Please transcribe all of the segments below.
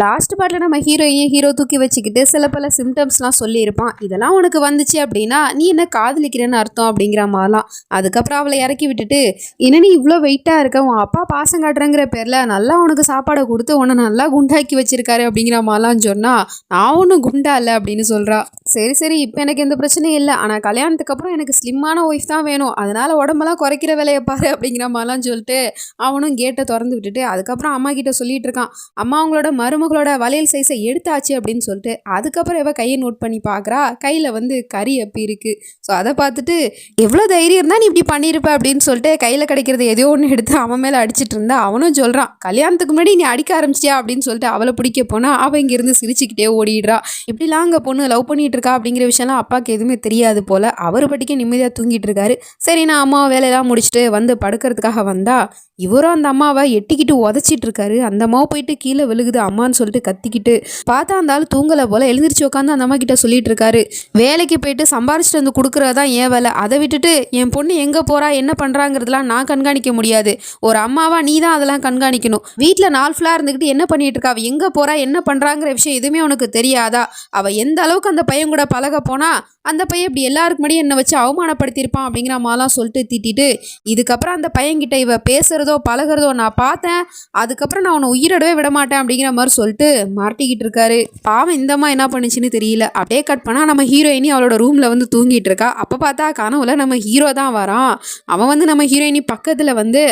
Last பாட்டில் நம்ம heroine hero தூக்கி வச்சுக்கிட்டு சில பல சிம்டம்ஸ்லாம் சொல்லியிருப்பான். இதெல்லாம் உனக்கு வந்துச்சு அப்படின்னா நீ என்ன காதலிக்கிறேன்னு அர்த்தம் அப்படிங்கிற மாதிரிலாம். அதுக்கப்புறம் அவளை இறக்கி விட்டுட்டு என்ன நீ இவ்வளோ வெயிட்டாக இருக்க? உன் அப்பா பாசம் காட்டுறங்கிற பேரில் நல்லா உனக்கு சாப்பாடை கொடுத்து உன்னை நல்லா குண்டாக்கி வச்சிருக்காரு அப்படிங்கிற மாதிரிலாம் சொன்னால் நான் ஒன்றும் குண்டா இல்லை அப்படின்னு சொல்கிறா சரி சரி இப்போ எனக்கு எந்த பிரச்சனையும் இல்லை. ஆனால் கல்யாணத்துக்கு அப்புறம் எனக்கு ஸ்லிம்மான ஒய்ஃப் தான் வேணும். அதனால் உடம்பெல்லாம் குறைக்கிற வேலையை பாரு அப்படிங்கிற மாதிரிலாம் சொல்லிட்டு அவனும் கேட்டை திறந்து விட்டுட்டு அதுக்கப்புறம் அம்மா கிட்ட சொல்லிட்டு இருக்கான். அம்மா அவங்களோட மருமகளோட வளையல் சைஸை எடுத்தாச்சு அப்படின்னு சொல்லிட்டு அதுக்கப்புறம் இவ கையை நோட் பண்ணி பார்க்குறா. கையில் வந்து கறி அப்பி இருக்குது ஸோ அதை பார்த்துட்டு எவ்வளோ தைரியம் இருந்தால் நீ இப்படி பண்ணியிருப்ப அப்படின்னு சொல்லிட்டு கையில் கிடைக்கிறது எதையோ ஒன்று எடுத்து அவன் மேலே அடிச்சிட்டு இருந்தா அவனும் சொல்கிறான் கல்யாணத்துக்கு முன்னாடி நீ அடிக்க ஆரம்பிச்சியா அப்படின்னு சொல்லிட்டு அவளை பிடிக்க போனால் அவள் இங்கேருந்து சிரிச்சுக்கிட்டே ஓடிடுறா. இப்படிலாம் அங்கே பொண்ணு லவ் பண்ணிட்டு இருக்கா? அப்படிங்கிற விஷயம்லாம் அப்பாவுக்கு எதுவுமே தெரியாது போல். அவர் படிக்க நிம்மதியாக தூங்கிட்டு இருக்காரு. சரி நான் அம்மா வேலையெல்லாம் முடிச்சுட்டு வந்து படுக்கிறதுக்காக வந்தா இவரும் அந்த அம்மாவை எட்டிக்கிட்டு உதச்சிட்டு இருக்காரு. அந்த அம்மாவை போயிட்டு கீழே விழுகுது அம்மான்னு சொல்லிட்டு கத்திக்கிட்டு பார்த்தா அந்த ஆள் தூங்கலை போல எழுந்திரிச்சு உட்காந்து அந்த அம்மா கிட்ட சொல்லிட்டு இருக்காரு வேலைக்கு போயிட்டு சம்பாரிச்சிட்டு வந்து கொடுக்குறதா ஏன் வேலை. அதை விட்டுட்டு என் பொண்ணு எங்கே போறா என்ன பண்ணுறாங்கிறதுலாம் நான் கண்காணிக்க முடியாது. ஒரு அம்மாவா நீ தான் அதெல்லாம் கண்காணிக்கணும். வீட்டில் நாள் ஃபுல்லாக இருந்துக்கிட்டு என்ன பண்ணிட்டு இருக்கா? அவள் எங்கே போறா என்ன பண்ணுறாங்கிற விஷயம் எதுவுமே உனக்கு தெரியாதா? அவள் எந்த அளவுக்கு அந்த பையன் கூட பழக போனா அந்த பையன் இப்படி எல்லாருக்கு முன்னாடி என்னை வச்சு அவமானப்படுத்தியிருப்பான் அப்படிங்கிற மாதிரிலாம் சொல்லிட்டு திட்டிட்டு இதுக்கப்புறம் அந்த பையன்கிட்ட இவ பேசுறதோ பழகுறதோ நான் பார்த்தேன். அதுக்கப்புறம் நான் உன்னை உயிரிடவே விட மாட்டேன் அப்படிங்கிற மாதிரி சொல்லிட்டு மாட்டிக்கிட்டு இருக்காரு. பாவம் இந்தம்மா என்ன பண்ணுச்சுன்னு தெரியல. அப்படியே கட் பண்ணால் நம்ம ஹீரோயினி அவளோட ரூமில் வந்து தூங்கிட்டு இருக்கா. அப்போ பார்த்தா கனவுல நம்ம ஹீரோ தான் வரான். அவன் வந்து நம்ம ஹீரோயினி பக்கத்தில் வந்து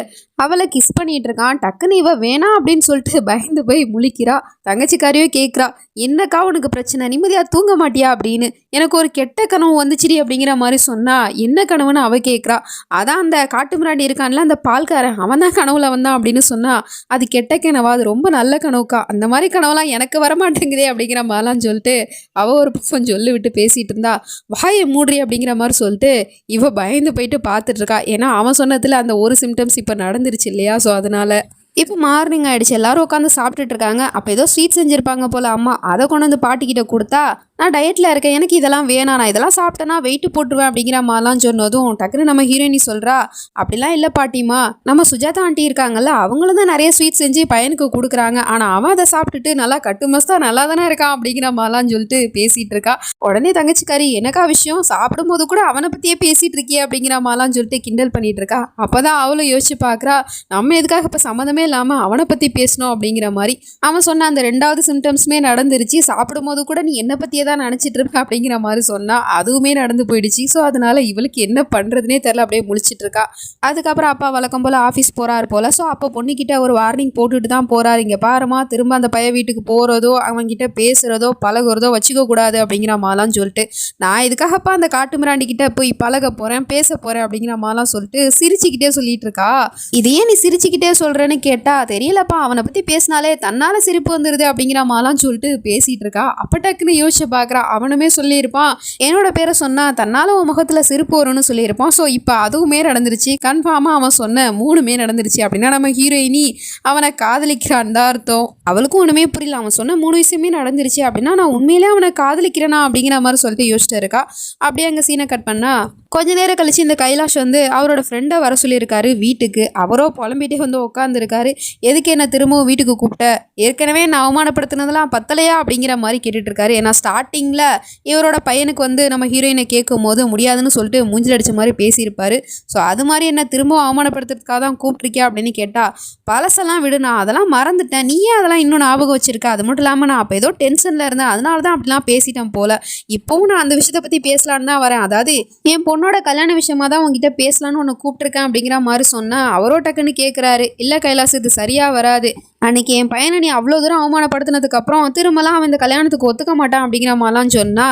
அவளை கிஸ் பண்ணிட்டு இருக்கான். டக்குன்னு இவ வேணாம் அப்படின்னு சொல்லிட்டு பயந்து போய் முழிக்கிறா. தங்கச்சிக்காரியோ கேட்குறா என்னக்கா உனக்கு பிரச்சனை? நிம்மதியாக தூங்க மாட்டியா? அப்படின்னு. எனக்கு ஒரு கெட்ட கனவு வந்துச்சுடி அப்படிங்கிற மாதிரி சொன்னா என்ன கனவுன்னு அவ கேட்குறா அதான் அந்த காட்டு மிராண்டி இருக்கான்ல அந்த பால்காரன் அவன் தான் கனவுல வந்தான் அப்படின்னு சொன்னா அது கெட்ட கனவா? அது ரொம்ப நல்ல கனவுக்கா. அந்த மாதிரி கனவுலாம் எனக்கு வரமாட்டேங்குதே அப்படிங்கிற மாதிரிலாம் சொல்லிட்டு அவள் ஒரு பக்கம் சொல்லி விட்டு பேசிகிட்டு இருந்தா வாயை மூடுறி அப்படிங்கிற மாதிரி சொல்லிட்டு இவ பயந்து போயிட்டு பார்த்துட்ருக்கா ஏன்னா அவன் சொன்னதில் அந்த ஒரு சிம்டம்ஸ் இப்போ நடந்துருச்சு இல்லையா? ஸோ அதனால். இப்போ மார்னிங் ஆயிடுச்சு. எல்லோரும் உட்காந்து சாப்பிட்டுட்டு இருக்காங்க. அப்போ ஏதோ ஸ்வீட் செஞ்சுருப்பாங்க போல் அம்மா. அதை கொண்டு வந்து பாட்டிக்கிட்ட கொடுத்தா நான் டயட்டில் இருக்கேன் எனக்கு இதெல்லாம் வேணாம் நான் இதெல்லாம் சாப்பிட்டேன்னா வெயிட் போட்டுருவேன் அப்படிங்கிற மாதிரிலாம் சொன்னதும் டக்குன்னு நம்ம ஹீரோயினி சொல்கிறா அப்படிலாம் இல்லை பாட்டிமா நம்ம சுஜாதா ஆண்டி இருக்காங்கல்ல அவங்களும் தான் நிறைய ஸ்வீட் செஞ்சு பையனுக்கு கொடுக்குறாங்க. ஆனால் அவன் அதை சாப்பிட்டுட்டு நல்லா கட்டு மஸ்தா நல்லா தானே இருக்கான் அப்படிங்கிற மாதிரிலாம் சொல்லிட்டு பேசிகிட்டு இருக்கா. உடனே தங்கச்சிக்காரி எனக்கா விஷயம்? சாப்பிடும்போது கூட அவனை பற்றியே பேசிகிட்டு இருக்கியே அப்படிங்கிற மாதிரிலாம் சொல்லிட்டு கிண்டல் பண்ணிகிட்டு இருக்கா. அப்போ தான் அவளும் யோசிச்சு பார்க்குறா நம்ம எதுக்காக இப்போ சம்மந்தமே இல்லாமல் அவனை பற்றி பேசணும் அப்படிங்கிற மாதிரி. அவன் சொன்ன அந்த ரெண்டாவது சிம்டம்ஸுமே நடந்துருச்சு. சாப்பிடும்போது கூட நீ என்னை பற்றியே தான் நினச்சிட்டு இருக்கா அப்படிங்கிற மாதிரி சொன்னால் அதுவுமே நடந்து போயிடுச்சு. ஸோ அதனால் இவளுக்கு என்ன பண்ணுறதுனே தெரில அப்படியே முழிச்சிட்டு இருக்கா அதுக்கப்புறம் அப்பா வழக்கம் போல் ஆஃபீஸ் போகிறாரு போல். ஸோ அப்போ பொண்ணுக்கிட்ட ஒரு வார்னிங் போட்டுட்டு தான் போகிறாரு இங்கே பாருமா திரும்ப அந்த பையன் வீட்டுக்கு போகிறதோ அவன்கிட்ட பேசுகிறதோ பழகுறதோ வச்சுக்கக்கூடாது அப்படிங்கிற மாதிரிலாம் சொல்லிட்டு நான் இதுக்காகப்பா அந்த காட்டு மிராண்டிக்கிட்ட போய் பழக போகிறேன் பேச போகிறேன் அப்படிங்கிற மாதிரிலாம் சொல்லிட்டு சிரிச்சுக்கிட்டே சொல்லிட்டு இருக்கா இதையே நீ சிரிச்சுக்கிட்டே சொல்கிறேன்னு கேட்டா தெரியலப்பா அவனை பற்றி பேசினாலே தன்னால் சிரிப்பு வந்துடுது அப்படிங்கிற மாதிரிலாம் சொல்லிட்டு பேசிகிட்டு இருக்கா அப்போ டக்குன்னு யோசிச்சப்பா பார்க்குறான் அவனுமே சொல்லியிருப்பான். என்னோட பேரை சொன்னால் தன்னால் உன் முகத்தில் சிரிப்பு வரும்னு சொல்லியிருப்பான். ஸோ இப்போ அதுவுமே நடந்துருச்சு. கன்ஃபார்மாக அவன் சொன்ன மூணுமே நடந்துருச்சு. அப்படின்னா நம்ம ஹீரோயினி அவனை காதலிக்கிறான் தான் அர்த்தம். அவளுக்கும் ஒன்றுமே புரியல. அவன் சொன்ன மூணு விஷயமே நடந்துருச்சு. அப்படின்னா நான் உண்மையிலே அவனை காதலிக்கிறேனா அப்படிங்கிற மாதிரி சொல்லிட்டு யோசிச்சுட்டு இருக்கா. அப்படியே அங்கே சீனை கட் பண்ணா கொஞ்ச நேரம் கழிச்சு இந்த கைலாஷ் வந்து அவரோட ஃப்ரெண்டை வர சொல்லியிருக்காரு வீட்டுக்கு. அவரோ புலம்பிட்டே வந்து உட்காந்துருக்காரு எதுக்கு என்ன திரும்பவும் வீட்டுக்கு கூப்பிட்ட? ஏற்கனவே நான் அவமானப்படுத்தினதெல்லாம் பத்தலையா அப்படிங்கிற மாதிரி கேட்டுட்டு இருக்காரு. ஏன்னா ஸ்டார்டிங்கில் இவரோட பையனுக்கு வந்து நம்ம ஹீரோயினை கேட்கும் போது முடியாதுன்னு சொல்லிட்டு மூஞ்சில் அடித்த மாதிரி பேசியிருப்பார். ஸோ அது மாதிரி என்ன திரும்பவும் அவமானப்படுத்துறதுக்காக தான் கூப்பிட்ருக்கியா அப்படின்னு கேட்டால் பழசெல்லாம் விடு நான் அதெல்லாம் மறந்துட்டேன். நீயே அதெல்லாம் இன்னும் ஞாபகம் வச்சிருக்க? அது மட்டும் இல்லாமல் நான் அப்போ ஏதோ டென்ஷனில் இருந்தேன். அதனால தான் அப்படிலாம் பேசிட்டேன் போல. இப்போவும் நான் அந்த விஷயத்தை பற்றி பேசலான்னு தான் வரேன். அதாவது என் பொண்ணோட கல்யாண விஷயமா தான் உங்ககிட்ட பேசலான்னு உன்னை கூப்பிட்ருக்கேன் அப்படிங்கிற மாதிரி சொன்னால் அவரோ டக்குன்னு கேட்குறாரு இல்லை கைலாஸ் இது சரியாக வராது. அன்றைக்கி என் பையனை நீ அவ்வளோ தூரம் அவமானப்படுத்தினதுக்கு அப்புறம் திரும்பலாம் அவன் இந்த கல்யாணத்துக்கு ஒத்துக்க மாட்டான் அப்படிங்கிற மாதிரிலாம் சொன்னா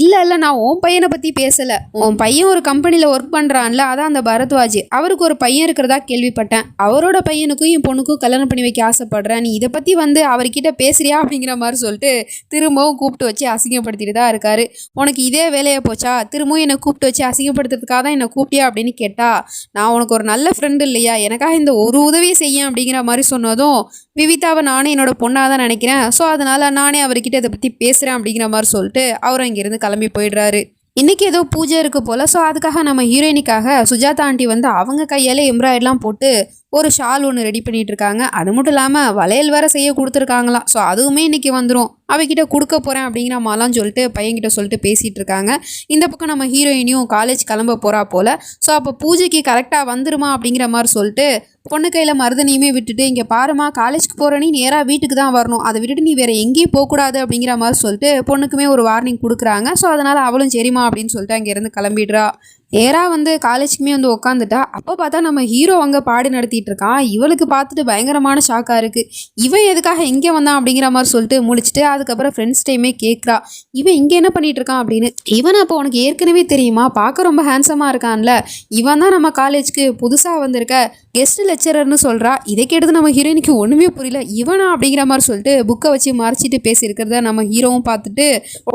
இல்லை இல்லை நான் உன் பையனை பற்றி பேசலை. உன் பையன் ஒரு கம்பெனியில் ஒர்க் பண்ணுறான்ல அதான் அந்த பரத்வாஜ். அவருக்கு ஒரு பையன் இருக்கிறதா கேள்விப்பட்டேன். அவரோட பையனுக்கும் என் பொண்ணுக்கும் கல்யாணம் பண்ணி வைக்க ஆசைப்படுறேன். நீ இதை பற்றி வந்து அவர்கிட்ட பேசுறியா? அப்படிங்கிற மாதிரி சொல்லிட்டு திரும்பவும் கூப்பிட்டு வச்சு அசிங்கப்படுத்திட்டு தான் இருக்காரு. உனக்கு இதே வேலையை போச்சா? திரும்பவும் என்னை கூப்பிட்டு வச்சு அசிங்கப்படுத்துறதுக்காக தான் என்னை கூப்பிட்டியா? அப்படின்னு கேட்டா நான் உனக்கு ஒரு நல்ல ஃப்ரெண்டு இல்லையா? எனக்காக இந்த ஒரு உதவியை செய்ய அப்படிங்கிற மாதிரி சொன்னதும் விவிதாவை நானே என்னோட பொண்ணாக தான் நினைக்கிறேன். ஸோ அதனால் நானே அவர்கிட்ட இதை பற்றி பேசுகிறேன் அப்படிங்கிற மாதிரி சொல்லிட்டு அவர் அங்கேருந்து கிளம்பி போயிடுறாரு. இன்னைக்கு ஏதோ பூஜை இருக்கு போல். ஸோ அதுக்காக நம்ம ஹீரோயினிக்காக சுஜாதா ஆண்டி வந்து அவங்க கையால் எம்ப்ராய்டர்லாம் போட்டு ஒரு ஷால் ஒன்று ரெடி பண்ணிகிட்டு இருக்காங்க. அது மட்டும் இல்லாமல் வளையல் வேற செய்ய கொடுத்துருக்காங்களாம். ஸோ அதுவுமே இன்றைக்கி வந்துடும் அவகிட்ட கொடுக்க போகிறேன் அப்படிங்கிற மாதிரிலாம் சொல்லிட்டு பையன்கிட்ட சொல்லிட்டு பேசிகிட்டு இருக்காங்க. இந்த பக்கம் நம்ம ஹீரோயினியும் காலேஜ் கிளம்ப போகிறா போல். ஸோ அப்போ பூஜைக்கு கரெக்டாக வந்துருமா அப்படிங்கிற மாதிரி சொல்லிட்டு பொண்ணு கையில் மருதனையுமே விட்டுட்டு இங்கே பாருமா காலேஜ்க்கு போகிற நீ நேராக வீட்டுக்கு தான் வரணும். அதை விட்டுட்டு நீ வேறு எங்கேயும் போகக்கூடாது அப்படிங்கிற மாதிரி சொல்லிட்டு பொண்ணுக்குமே ஒரு வார்னிங் கொடுக்குறாங்க. ஸோ அதனால் அவளும் சரிம்மா அப்படின்னு சொல்லிட்டு அங்கேருந்து கிளம்பிடுறா. நேராக வந்து காலேஜுக்குமே வந்து உட்காந்துட்டா அப்போ பார்த்தா நம்ம ஹீரோ அங்கே பாடு நடத்திட்டு இருக்கான். இவளுக்கு பார்த்துட்டு பயங்கரமான ஷாக்காக இருக்குது இவன் எதுக்காக எங்கே வந்தான் அப்படிங்கிற மாதிரி சொல்லிட்டு முடிச்சுட்டு அதுக்கப்புறம் ஃப்ரெண்ட்ஸ் டைமே கேட்குறா இவன் இங்கே என்ன பண்ணிட்டு இருக்கான் அப்படின்னு இவன் அப்போ உனக்கு ஏற்கனவே தெரியுமா? பார்க்க ரொம்ப ஹேண்ட்ஸமாக இருக்கான்ல. இவன் தான் நம்ம காலேஜ்க்கு புதுசாக வந்திருக்க கெஸ்ட் லெக்சரர்னு சொல்கிறா இதை கேட்டது நம்ம ஹீரோயினுக்கு ஒன்றுமே புரியல. இவனா அப்படிங்கிற மாதிரி சொல்லிட்டு புக்கை வச்சு மறைச்சிட்டு பேசியிருக்கிறத நம்ம ஹீரோவும் பார்த்துட்டு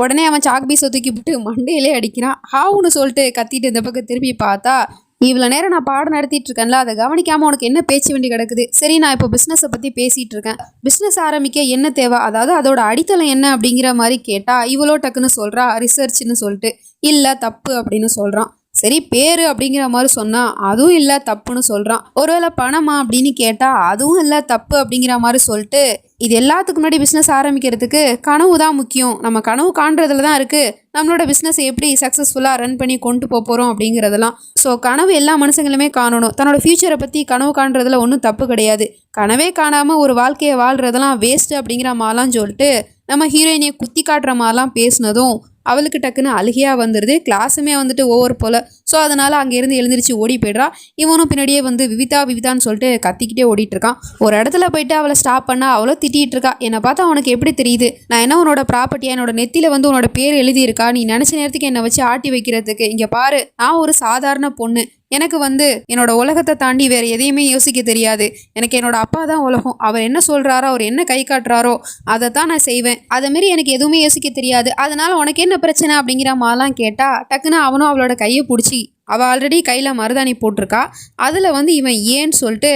உடனே அவன் சாக் பீஸை தூக்கி விட்டு மண்டையிலே அடிக்கிறான். ஹாவுன்னு சொல்லிட்டு கத்திட்டு இந்த பக்கம் திரும்பி பார்த்தா இவ்வளோ நேரம் நான் பாடம் நடத்திட்டு இருக்கேன்ல அதை கவனிக்காமல் உனக்கு என்ன பேச்சு வேண்டி கிடக்குது? சரி நான் இப்போ பிஸ்னஸை பற்றி பேசிகிட்டு இருக்கேன் பிஸ்னஸ் ஆரம்பிக்க என்ன தேவை? அதாவது அதோட அடித்தளம் என்ன அப்படிங்கிற மாதிரி கேட்டால் இவ்வளோ டக்குன்னு சொல்கிறா ரிசர்ச்னு சொல்லிட்டு இல்லை தப்பு அப்படின்னு சொல்கிறான் சரி பேர் அப்படிங்கிற மாதிரி சொன்னால் அதுவும் இல்லை தப்புன்னு சொல்கிறான் ஒருவேளை பணமா அப்படின்னு கேட்டால் அதுவும் இல்லை தப்பு அப்படிங்கிற மாதிரி சொல்லிட்டு இது எல்லாத்துக்கு முன்னாடி பிஸ்னஸ் ஆரம்பிக்கிறதுக்கு கனவு தான் முக்கியம். நம்ம கனவு காண்றதுல தான் இருக்குது நம்மளோட பிஸ்னஸ் எப்படி சக்ஸஸ்ஃபுல்லாக ரன் பண்ணி கொண்டு போக போகிறோம் அப்படிங்கிறதெல்லாம். ஸோ கனவு எல்லா மனுஷங்களுமே காணணும். தன்னோட ஃப்யூச்சரை பற்றி கனவு காண்றதுல ஒன்றும் தப்பு கிடையாது. கனவே காணாமல் ஒரு வாழ்க்கையை வாழ்கிறதெல்லாம் வேஸ்ட்டு அப்படிங்கிற மாதிரிலாம் சொல்லிட்டு நம்ம ஹீரோயினியை குத்தி காட்டுற மாதிரிலாம் பேசினதும் அவளுக்கு டக்குன்னு அழுகையாக வந்துடுது கிளாஸுமே வந்துட்டு ஓவர் போல். ஸோ அதனால் அங்கேருந்து எழுந்திரிச்சு ஓடி போயிடுறா. இவனும் பின்னாடியே வந்து விவிதா விவிதான்னு சொல்லிட்டு கத்திக்கிட்டே ஓடிட்டுருக்கான். ஒரு இடத்துல போயிட்டு அவளை ஸ்டாப் பண்ணா அவளோ திட்டிகிட்டு இருக்கா என்னை பார்த்தா உனக்கு எப்படி தெரியுது? நான் என்ன உன்னோட ப்ராப்பர்ட்டியாக என்னோட நெத்தியில் வந்து உன்னோட பேர் எழுதியிருக்கா? நீ நினச்ச நேரத்துக்கு என்னை வச்சு ஆட்டி வைக்கிறதுக்கு. இங்கே பாரு நான் ஒரு சாதாரண பொண்ணு. எனக்கு வந்து என்னோட உலகத்தை தாண்டி வேறு எதையுமே யோசிக்க தெரியாது. எனக்கு என்னோட அப்பா தான் உலகம். அவர் என்ன சொல்கிறாரோ அவர் என்ன கை காட்டுறாரோ அதை தான் நான் செய்வேன். அதை மாரி எனக்கு எதுவுமே யோசிக்க தெரியாது. அதனால் உனக்கு என்ன பிரச்சனை அப்படிங்கிற மாதிரிலாம் கேட்டால் டக்குன்னு அவனும் அவளோட கையை பிடிச்சி அவள் ஆல்ரெடி கையில் மருதாணி போட்டிருக்கா. அதில் வந்து இவன் ஏன்னு சொல்லிட்டு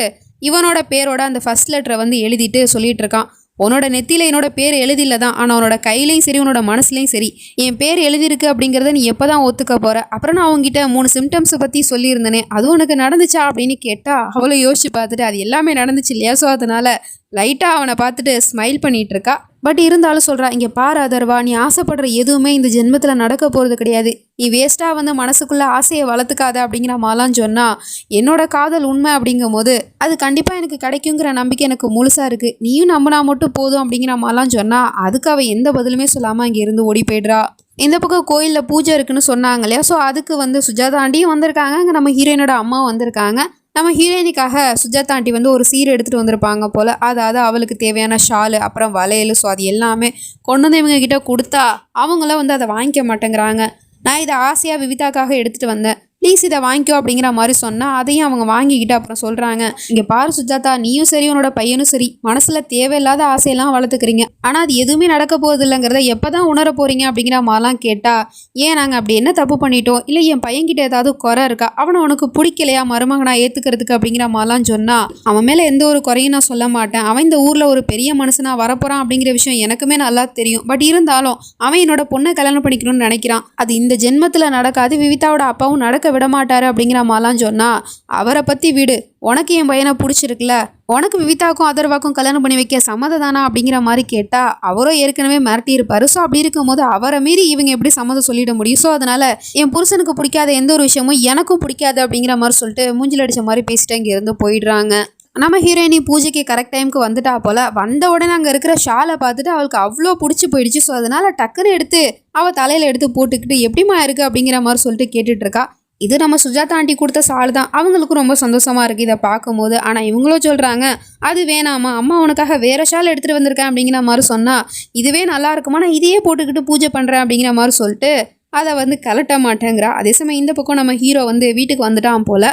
இவனோட பேரோட அந்த ஃபஸ்ட் லெட்டரை வந்து எழுதிட்டு சொல்லிகிட்ருக்கான் இருக்கான். உன்னோட நெத்தியில் என்னோட பேர் எழுதில தான். ஆனால் உன்னோட கையிலையும் சரி உன்னோட மனசுலையும் சரி என் பேர் எழுதியிருக்கு அப்படிங்கிறத நீ எப்போ தான் ஒத்துக்க போகிற அப்புறம் நான் அவங்ககிட்ட மூணு சிம்டம்ஸை பற்றி சொல்லியிருந்தேனே அதுவும் உனக்கு நடந்துச்சா அப்படின்னு கேட்டால் அவ்வளோ யோசிச்சு பார்த்துட்டு அது எல்லாமே நடந்துச்சு இல்லையா? ஸோ அதனால லைட்டாக அவனை பார்த்துட்டு ஸ்மைல் பண்ணிகிட்ருக்கா இருக்கா. பட் இருந்தாலும் சொல்கிறா இங்கே பார் அதர்வா நீ ஆசைப்படுற எதுவுமே இந்த ஜென்மத்தில் நடக்க போகிறது கிடையாது. நீ வேஸ்ட்டாக வந்து மனசுக்குள்ளே ஆசையை வளர்த்துக்காத அப்படிங்கிற மாதிரிலாம் சொன்னால் என்னோட காதல் உண்மை அப்படிங்கும் போது அது கண்டிப்பாக எனக்கு கிடைக்குங்கிற நம்பிக்கை எனக்கு முழுசாக இருக்குது நீயும் நம்பினா மட்டும் போதும் அப்படிங்கிற மாதிரிலாம் சொன்னால் அதுக்கு அவள் எந்த பதிலுமே சொல்லாமல் அங்கே இருந்து ஓடி போயிடுறா. இந்த பக்கம் கோயிலில் பூஜை இருக்குன்னு சொன்னாங்க இல்லையா ஸோ அதுக்கு வந்து சுஜாதாண்டியும் வந்திருக்காங்க. அங்கே நம்ம ஹீரோயினோட அம்மா வந்திருக்காங்க. நம்ம ஹீரோயினிக்காக சுஜாதா ஆண்டி வந்து ஒரு சீர் எடுத்துகிட்டு வந்திருப்பாங்க போல். அதாவது அவளுக்கு தேவையான ஷாலு அப்புறம் வளையல் ஸோ அது எல்லாமே கொண்டு வந்து இவங்க கிட்ட கொடுத்தா அவங்களாம் வந்து அதை வாங்கிக்க மாட்டேங்கிறாங்க. நான் இதை ஆசையாக விவிதாக்காக எடுத்துகிட்டு வந்தேன். ப்ளீஸ் இதை வாங்கிக்கோ அப்படிங்கிற மாதிரி சொன்னால் அதையும் அவங்க வாங்கிக்கிட்டு அப்புறம் சொல்கிறாங்க இங்கே பாரு சுஜாதா நீயும் சரி உன்னோட பையனும் சரி. மனசில் தேவையில்லாத ஆசையெல்லாம் வளர்த்துக்கிறீங்க. ஆனால் அது எதுவுமே நடக்க போகுது இல்லைங்கிறத எப்போ தான் உணர போகிறீங்க அப்படிங்கிற மாதிரிலாம் கேட்டால் ஏன் நாங்கள் அப்படி என்ன தப்பு பண்ணிட்டோம்? இல்லை என் பையன்கிட்ட ஏதாவது குறை இருக்கா? அவனை உனக்கு பிடிக்கலையா? மருமகனா ஏற்றுக்கிறதுக்கு அப்படிங்கிற மாதிரிலாம் சொன்னால் அவன் மேலே எந்த ஒரு குறையும் நான் சொல்ல மாட்டேன். அவன் இந்த ஊரில் ஒரு பெரிய மனுஷனாக வரப்போகிறான் அப்படிங்கிற விஷயம் எனக்குமே நல்லா தெரியும். பட் இருந்தாலும் அவன் என்னோட பொண்ணை கல்யாணம் பண்ணிக்கணும்னு நினைக்கிறான். அது இந்த ஜென்மத்தில் நடக்காது. விவிதாவோட அப்பாவும் நடக்க விடமாட்டாரு அப்படிங்கிற மாதிரிலாம் சொன்னால் அவரை பற்றி விடு. உனக்கு என் பையனை பிடிச்சிருக்குல்ல. உனக்கு விவிதாக்கும் அதர்வாக்கும் கல்யாணம் பண்ணி வைக்க சம்மதம் தானா அப்படிங்கிற மாதிரி கேட்டால் அவரும் ஏற்கனவே மிரட்டியிருப்பாரு. ஸோ அப்படி இருக்கும்போது அவரை மீறி இவங்க எப்படி சம்மதம் சொல்லிட முடியும்? ஸோ அதனால் என் புருஷனுக்கு பிடிக்காத எந்த ஒரு விஷயமும் எனக்கும் பிடிக்காது அப்படிங்கிற மாதிரி சொல்லிட்டு மூஞ்சில் அடித்த மாதிரி பேசிட்டு இங்கே இருந்து போயிடுறாங்க. நம்ம ஹீரோயினி பூஜைக்கு கரெக்ட் டைமுக்கு வந்துட்டா போல வந்த உடனே அங்கே இருக்கிற ஷாலை பார்த்துட்டு அவளுக்கு அவ்வளோ பிடிச்சி போயிடுச்சு. ஸோ அதனால் டக்குன்னு எடுத்து அவள் தலையில் எடுத்து போட்டுக்கிட்டு எப்படிமா இருக்குது அப்படிங்கிற மாதிரி சொல்லிட்டு கேட்டுட்ருக்கா இது நம்ம சுஜாதா ஆண்டி கொடுத்த சால் தான். அவங்களுக்கும் ரொம்ப சந்தோஷமாக இருக்குது இதை பார்க்கும்போது. ஆனால் இவங்களும் சொல்கிறாங்க அது வேணாமா அம்மா உனக்காக வேறு ஷால் எடுத்துகிட்டு வந்திருக்கேன் அப்படிங்கிற மாதிரி சொன்னால் இதுவே நல்லா இருக்குமா நான் இதையே போட்டுக்கிட்டு பூஜை பண்ணுறேன் அப்படிங்கிற மாதிரி சொல்லிட்டு அதை வந்து கலட்ட மாட்டேங்கிறா. அதே சமயம் இந்த பக்கம் நம்ம ஹீரோ வந்து வீட்டுக்கு வந்துட்டான் போல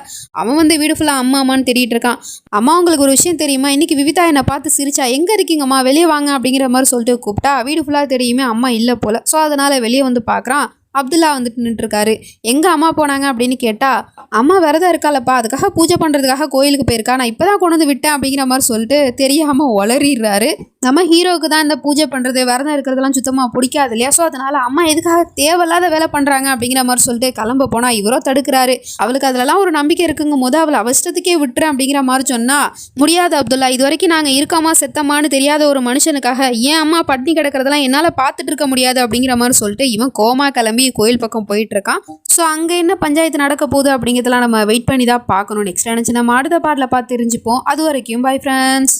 அவன் வந்து வீடு ஃபுல்லாக அம்மா அம்மான்னு தேடிட்டு இருக்கான். அம்மா உங்களுக்கு ஒரு விஷயம் தெரியுமா? இன்றைக்கி விவிதா என்னை பார்த்து சிரிச்சா எங்கே இருக்கீங்கம்மா? வெளியே வாங்க அப்படிங்கிற மாதிரி சொல்லிட்டு கூப்பிட்டா வீடு ஃபுல்லாக தெரியுமே அம்மா இல்லை போல. ஸோ அதனால் வெளியே வந்து பார்க்குறான். அப்துல்லா வந்துட்டு நின்றுருக்காரு. எங்கள் அம்மா போனாங்க அப்படின்னு கேட்டால் அம்மா விரதம் இருக்காளப்பா அதுக்காக பூஜை பண்ணுறதுக்காக கோயிலுக்கு போயிருக்கா நான் இப்பதான் கொண்டு வந்து விட்டேன் அப்படிங்கிற மாதிரி சொல்லிட்டு தெரியாமல் உளறிடுறாரு. நம்ம ஹீரோவுக்கு தான் இந்த பூஜை பண்ணுறது விரதம் இருக்கிறதெல்லாம் சுத்தமாக பிடிக்காது இல்லையா? ஸோ அதனால அம்மா எதுக்காக தேவையில்லாத வேலை பண்ணுறாங்க அப்படிங்கிற மாதிரி சொல்லிட்டு கிளம்ப போனால் இவரோ தடுக்கிறாரு. அவளுக்கு அதிலலாம் ஒரு நம்பிக்கை இருக்குங்கும் போது அவளை அவசரத்துக்கே விட்டுறேன் அப்படிங்கிற மாதிரி சொன்னால் முடியாது அப்துல்லா இது வரைக்கும் நாங்கள் இருக்கோமா செத்தம்மான்னு தெரியாத ஒரு மனுஷனுக்காக ஏன் அம்மா பட்னி கிடக்கிறதெல்லாம் என்னால் பார்த்துட்டு இருக்க முடியாது? அப்படிங்கிற மாதிரி சொல்லிட்டு இவன் கோமா கிளம்பி கோயில் பக்கம் போயிட்டு இருக்கான். ஸோ அங்கே என்ன பஞ்சாயத்து நடக்க போகுது அப்படிங்கிறதெல்லாம் நம்ம வெயிட் பண்ணி தான் பார்க்கணும். நெக்ஸ்ட் நினச்சி நம்ம அடுத்த பாட்டில் பார்த்து தெரிஞ்சுப்போம். அது வரைக்கும் பை ஃப்ரெண்ட்ஸ்